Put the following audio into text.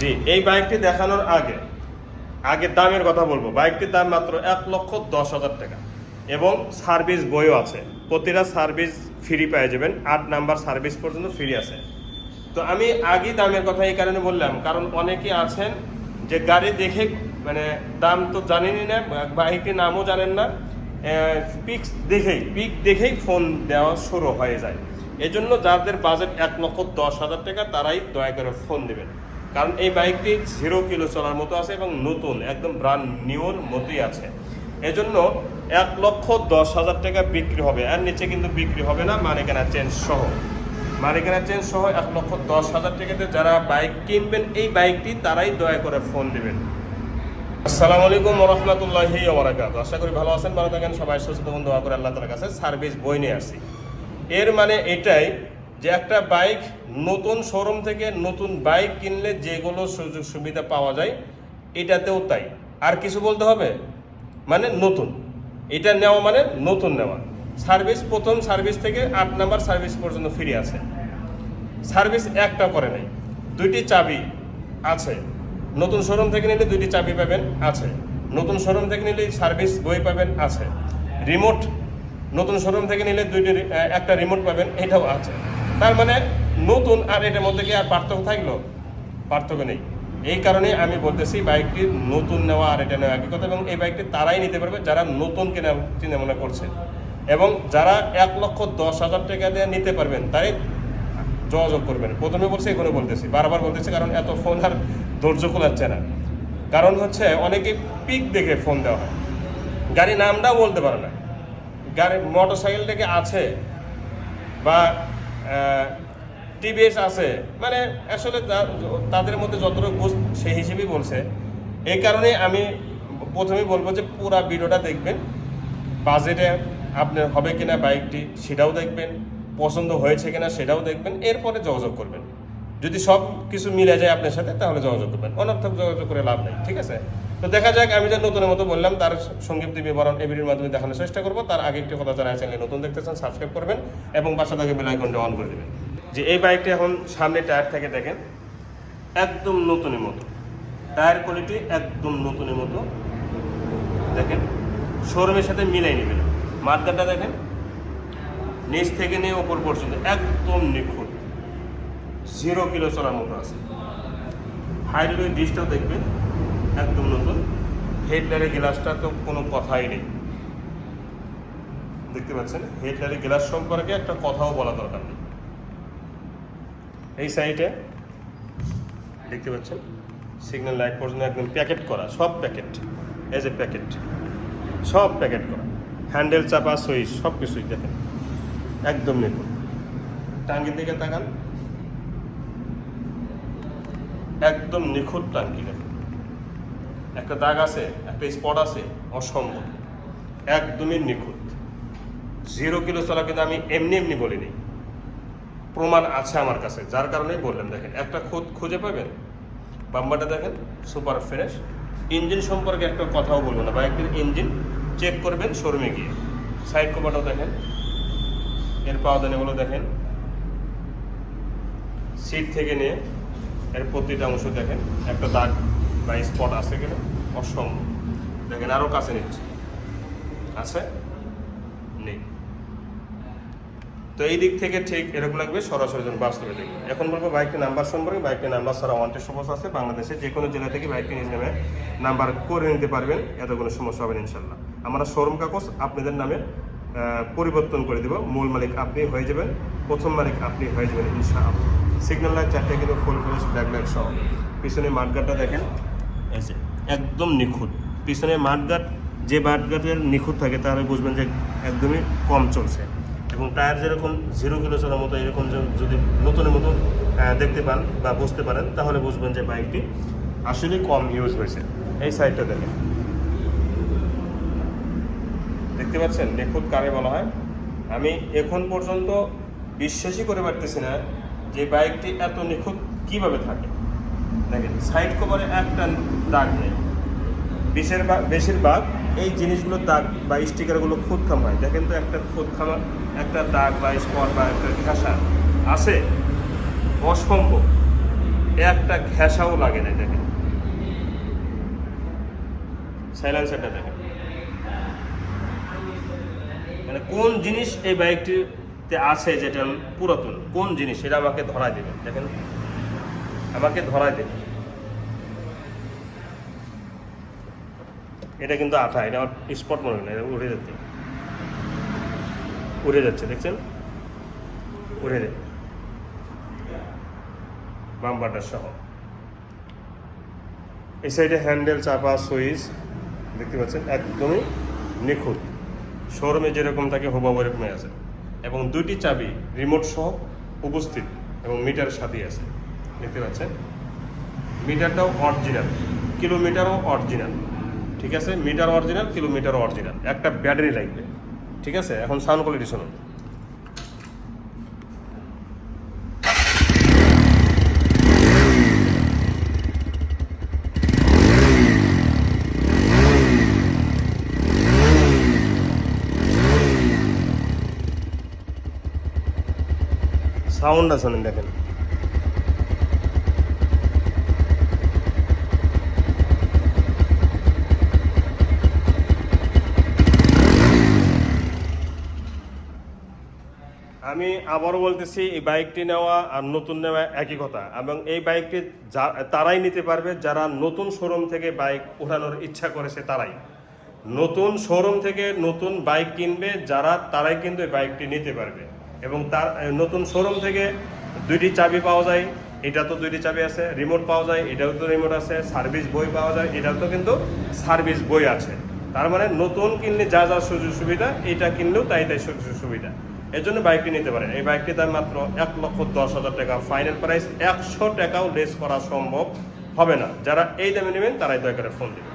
জি, এই বাইকটি দেখানোর আগে আগে দামের কথা বলব। বাইকটির দাম মাত্র এক লক্ষ দশ হাজার টাকা। এবং সার্ভিস বইও আছে। প্রতিটা সার্ভিস ফ্রি পেয়ে যাবেন। আট নাম্বার সার্ভিস পর্যন্ত ফ্রি আছে। তো আমি আগেই দামের কথা এই কারণে বললাম, কারণ অনেকেই আছেন যে গাড়ি দেখে মানে দাম তো জানেনই না, বাইকটির নামও জানেন না পিক দেখেই পিক দেখেই ফোন দেওয়া শুরু হয়ে যায়। এজন্য যাদের বাজেট এক লক্ষ দশ হাজার টাকা, তারাই দয়া করে ফোন দেবেন। কারণ এই বাইকটি জিরো কিলো চলার মতো আছে এবং নতুন, একদম ব্রান্ড নিউর মতোই আছে। এজন্য এক লক্ষ দশ হাজার টাকা বিক্রি হবে। আর নিচে কিন্তু বিক্রি হবে না, মালিকানা চেঞ্জ সহ। মালিকানা চেঞ্জ সহ এক লক্ষ দশ হাজার টাকাতে যারা বাইক কিনবেন, এই বাইকটি তারাই দয়া করে ফোন দিবেন। আসসালামু আলাইকুম রহমতুল্লাহি আশা করি ভালো আছেন, ভালো থাকেন। সবাই সুস্থ বন্ধু দোয়া করে আল্লাহ তালার কাছে সার্ভিস বই নিয়ে আসি। এর মানে এটাই যে একটা বাইক নতুন শোরুম থেকে নতুন বাইক কিনলে যেগুলো সুযোগ সুবিধা পাওয়া যায়, এটাতেও তাই। আর কিছু বলতে হবে? মানে নতুন। এটা নেওয়া মানে নতুন নেওয়া। সার্ভিস, প্রথম সার্ভিস থেকে আট নাম্বার সার্ভিস পর্যন্ত ফ্রি আছে। সার্ভিস একটা করে নাই। দুইটি চাবি আছে। নতুন শোরুম থেকে নিলে দুইটি চাবি পাবেন, আছে। নতুন শোরুম থেকে নিলে সার্ভিস বই পাবেন, আছে। রিমোট, নতুন শোরুম থেকে নিলে দুইটি একটা রিমোট পাবেন, এটাও আছে। তার মানে নতুন আর এটার মধ্যে কি আর পার্থক্য থাকল? পার্থক্য নেই। এই কারণে আমি বলতেছি বাইকটি নতুন নেওয়া আর এটা নেওয়া একই কথা এবং এই বাইকটি তারাই নিতে পারবে যারা নতুন কেনা চিন্তা মনে করছে। এবং যারা এক লক্ষ দশ হাজার টাকা দিয়ে নিতে পারবেন তাই যোগাযোগ করবেন। প্রথমে বলছি, এখনও বলতেছি, বারবার বলতেছি, কারণ এত ফোন আর ধৈর্য খোলাচ্ছে না। কারণ হচ্ছে অনেকে পিক দেখে ফোন দেওয়া হয়। গাড়ি নামটাও বলতে পারে না। গাড়ি মোটর সাইকেল থেকে আছে বা টিভিএস আছে। মানে আসলে তাদের মধ্যে যতটুকু বুঝ সেই হিসেবেই বলছে। এই কারণে আমি প্রথমেই বলব যে পুরা ভিডিওটা দেখবেন। বাজেটে আপনার হবে কিনা বাইকটি সেটাও দেখবেন। পছন্দ হয়েছে কিনা সেটাও দেখবেন। এরপরে যোগাযোগ করবেন। যদি সব কিছু মিলে যায় আপনার সাথে, তাহলে যোগাযোগ করবেন। অনর্থক যোগাযোগ করে লাভ নেই। ঠিক আছে? তো দেখা যাক, আমি যে নতুনের মতো বললাম, তার সংক্ষিপ্ত বিবরণ এই মাধ্যমে দেখানোর চেষ্টা করব। তার আগে একটি কথা জানা চ্যানেলে নতুন দেখতেছেন সাবস্ক্রাইব করবেন এবং পাশে থাকে বেল আইকনটা অন করে দেবেন। যে এই বাইকটি এখন সামনে টায়ার থেকে দেখেন, একদম নতুনের মতো। টায়ার কোয়ালিটি একদম নতুনের মতো। দেখেন শোরুমের সাথে মিলাই নেবেন। মার্কারটা দেখেন, নিচ থেকে নিয়ে ওপর পর্যন্ত একদম নিখুঁত। জিরো কিলো চলার মতো আছে। হাইড্রোলিক ডিসটাও দেখবেন। একদম নতুন। হেডলারের গ্লাসটা তো কোনো কথাই নেই। দেখতে পাচ্ছেন? হেডলারের গ্লাস সম্পর্কে একটা কথাও বলা দরকার নেই। এই সাইডে দেখতে পাচ্ছেন? সিগন্যাল লাইট পর্যন্ত একদম প্যাকেট করা, সব প্যাকেট এজ এ প্যাকেট সব প্যাকেট করা। হ্যান্ডেল চাপা সুইচ সব কিছুই দেখেন। একদম নিখুঁত টাঙ্গির দিকে তাকান। একদম নিখুঁত টাঙ্কি দেখেন। একটা দাগ আছে, একটা স্পট আছে, অসম্ভব। একদমই নিখুঁত। জিরো কিলো চলা কিন্তু আমি এমনি এমনি বলিনি। প্রমাণ আছে আমার কাছে, যার কারণেই বললাম, দেখেন, একটা খুদ খুঁজে পাবেন? বাম্বারটা দেখেন সুপার ফ্রেশ ইঞ্জিন সম্পর্কে একটা কথাও বলব না বাইকের ইঞ্জিন চেক করবেন শোরুমে গিয়ে। সাইড কভারটাও দেখেন, এর পাওদানিগুলো দেখেন। সিট থেকে নিয়ে এর প্রতিটা অংশ দেখেন, একটা দাগ বা স্পট আছে কিনা? অসম্ভব। দেখেন আরও কাছে নিচ্ছে। আছে? নেই। তো এই দিক থেকে ঠিক এরকম লাগবে, সরাসরি যেন বাস্তবে দেখবে। এখন বলব বাইকটির নাম্বার সম্পর্কে। বাইকটির নাম্বার ছাড়া ওয়ান্টেড সমস্যা আছে। বাংলাদেশে যে কোনো জেলা থেকে বাইকটি নিজ নামে নাম্বার করে নিতে পারবেন। এত কোনো সমস্যা হবে না ইনশাল্লাহ আমরা শোরুম কাগজ আপনাদের নামে পরিবর্তন করে দেব। মূল মালিক আপনি হয়ে যাবেন। প্রথম মালিক আপনি হয়ে যাবেন, ইনশাআল্লাহ। সিগন্যাল লাইট চারটে কিন্তু ফুল ফ্রেশ ব্ল্যাক লাইট সহ। পিছনে মাঠগাটটা দেখেন। এই একদম নিখুঁত। পিছনে মাঠগাট যে মাঠগাটের নিখুঁত থাকে তাহলে বুঝবেন যে একদমই কম চলছে। এবং টায়ার যেরকম জিরো কিলো চলার মতো, এরকম যদি নতুনের মতো দেখতে পান বা বুঝতে পারেন, তাহলে বুঝবেন যে বাইকটি আসলে কম ইউজ হয়েছে। এই সাইডটা দেখেন। দেখতে পাচ্ছেন? নিখুঁত কারে বলা হয়। আমি এখন পর্যন্ত বিশ্বাসই করে পারতেছি না যে বাইকটি এত নিখুঁত কীভাবে থাকে। দেখেন সাইড কভারে একটা দাগ নেই। বেশিরভাগ বেশিরভাগ এই জিনিসগুলো দাগ বা স্টিকারগুলো খুদ খাম হয়। দেখেন তো একটা খুদ খামা একটা দাগ বা স্পট বা একটা ঘাসা আছে, অসম্ভব। একটা ঘেঁষাও লাগে না দেখেন সাইলেন্সারটা দেখেন। মানে কোন জিনিস এই বাইকটিতে আছে যেটা পুরাতন? কোন জিনিস? এটা আমাকে ধরাই দেবেন। দেখেন, আমাকে ধরাই দেবেন। এটা কিন্তু আঠা, এটা আমার স্পট মনে হয় না উড়ে যাচ্ছে। উড়ে যাচ্ছে, দেখছেন? উড়ে যাচ্ছে। বাম্পারটার সহ। এই সাইডে হ্যান্ডেল, চাপা, সুইচ, দেখতে পাচ্ছেন, একদমই নিখুঁত। শোরুমে যেরকম থাকে হুবাবু এরকমই আছে। এবং দুইটি চাবি রিমোট সহ উপস্থিত এবং মিটার সাথেই আছে। দেখতে পাচ্ছেন? মিটারটাও অরিজিনাল কিলোমিটারও অরিজিনাল ঠিক আছে? মিটার অরিজিনাল কিলোমিটার অরিজিনাল একটা ব্যাটারি লাগবে। ঠিক আছে? এখন সাউন্ড কোয়ালিটি শুনুন। সাউন্ডটা শোনেন দেখেন। আমি আবারও বলতেছি, এই বাইকটি নেওয়া আর নতুন নেওয়া একই কথা। এবং এই বাইকটি তারাই নিতে পারবে, যারা নতুন শোরুম থেকে বাইক উঠানোর ইচ্ছা করেছে তারাই। নতুন শোরুম থেকে নতুন বাইক কিনবে, যারা, তারাই কিন্তু এই বাইকটি নিতে পারবে। এবং তার নতুন শোরুম থেকে দুইটি চাবি পাওয়া যায়, এটা তো দুইটি চাবি আছে, রিমোট পাওয়া যায়, এটাও তো রিমোট আছে, সার্ভিস বই পাওয়া যায়, এটাও তো কিন্তু সার্ভিস বই আছে। তার মানে নতুন কিনলে যা যা সুযোগ সুবিধা, এটা কিনলেও তাই তাই সুযোগ সুবিধা। এর জন্য বাইকটি নিতে পারেন। এই বাইকটি দাম মাত্র এক লক্ষ দশ হাজার টাকা। ফাইনাল প্রাইস একশো টাকাও লেস করা সম্ভব হবে না। যারা এই দামে নেবেন, তারাই দয়া করে ফোন দেবেন